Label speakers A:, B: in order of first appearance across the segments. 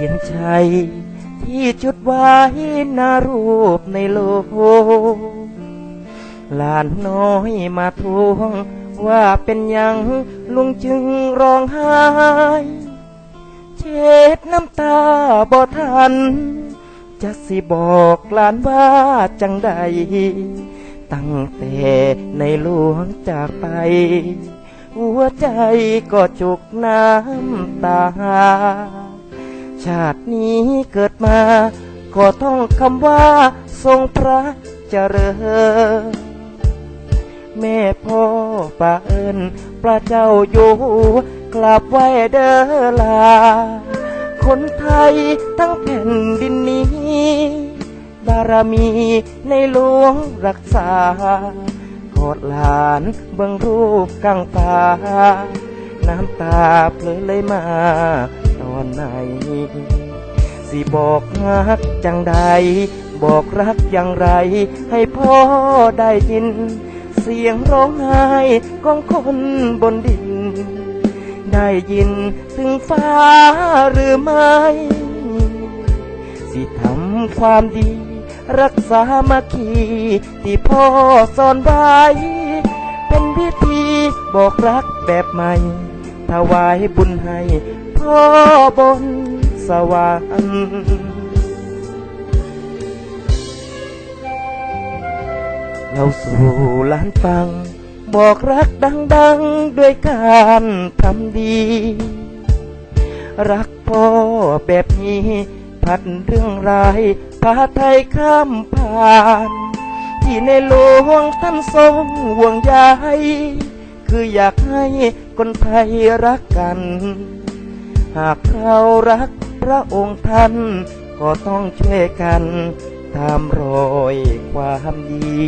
A: พียนชัย ที่จุดไว้นารูปในโลกหลานน้อยมาทวง ว่าเป็นยังลุงจึงร้องไห้ เช็ดน้ำตาบ่ทัน จะสิบอกหลานว่าจังใด ตั้งแต่ในหลวงจากไป หัวใจก็จุกน้ำตา ชาตินี้เกิดมา ก็ต้องคำว่า ทรงพระเจริญแม่พ่อป้าเอิญพระเจ้าอยู่กลับไว้เด้อลา คนไทยทั้งแผ่นดินนี้ บารมีในหลวงรักษากอดหลานเบิ่งรูปกังฟ้าน้ำตาเพลอเลยมา อนไหน สิบอกรักจังใด บอกรักอย่างไร ให้พ่อได้ยิน เสียงร้องไห้ของคนบนดิน ได้ยินถึงฟ้าหรือไม่ สิทำความดี รักษามาคีที่พ่อสอนไว้ เป็นพิธีบอกรักแบบใหม่ถวายบุญให้ พ่อบนสวรรค์เราสู่หลานฟัง บอกรักดังๆ ด้วยการทำดี รักพ่อแบบนี้ พัดเรื่องรายพาไทยข้ามผ่าน ที่ในหลวงท่านทรงห่วงใยคืออยากให้คนไทยรักกันากเรารักพระองค์ท่าน ก็ต้องช่วยกัน ตามรอยความดี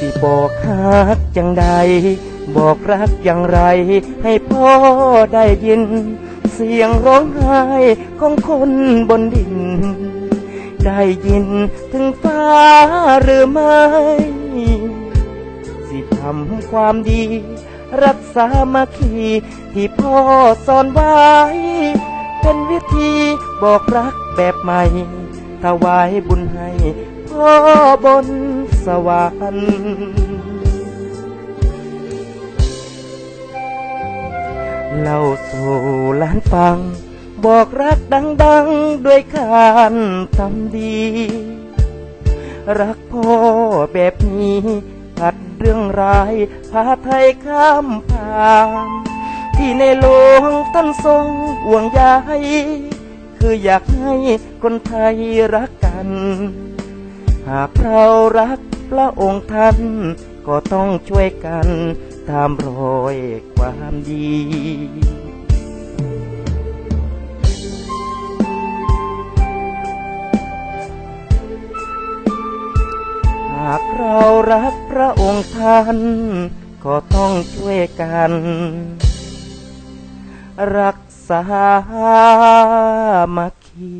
A: สิบอกฮักจังใด บอกรักอย่างไร ให้พ่อได้ยิน เสียงร้องไห้ของคนบนดิน ได้ยินถึงฟ้าหรือไม่ สิทำความดี รักษามาคีที่พ่อสอนไว้ เป็นวิธีบอกรักแบบใหม่ถวายบุญให้ พ่อบนสวรรค์เล่าสู่หลานฟัง บอกรักดังๆ ด้วยการทำดี รักพ่อแบบนี้ผัดเรื่องร้าย พาไทยข้ามผ่านที่ในหลวงท่านทรงห่วงใยคืออยากให้คนไทยรักกันากเรารักพระองค์ท่าน ก็ต้องช่วยกันตามรอยความดีหากเรารักพระองค์ท่าน ก็ต้องช่วยกัน รักษามาคี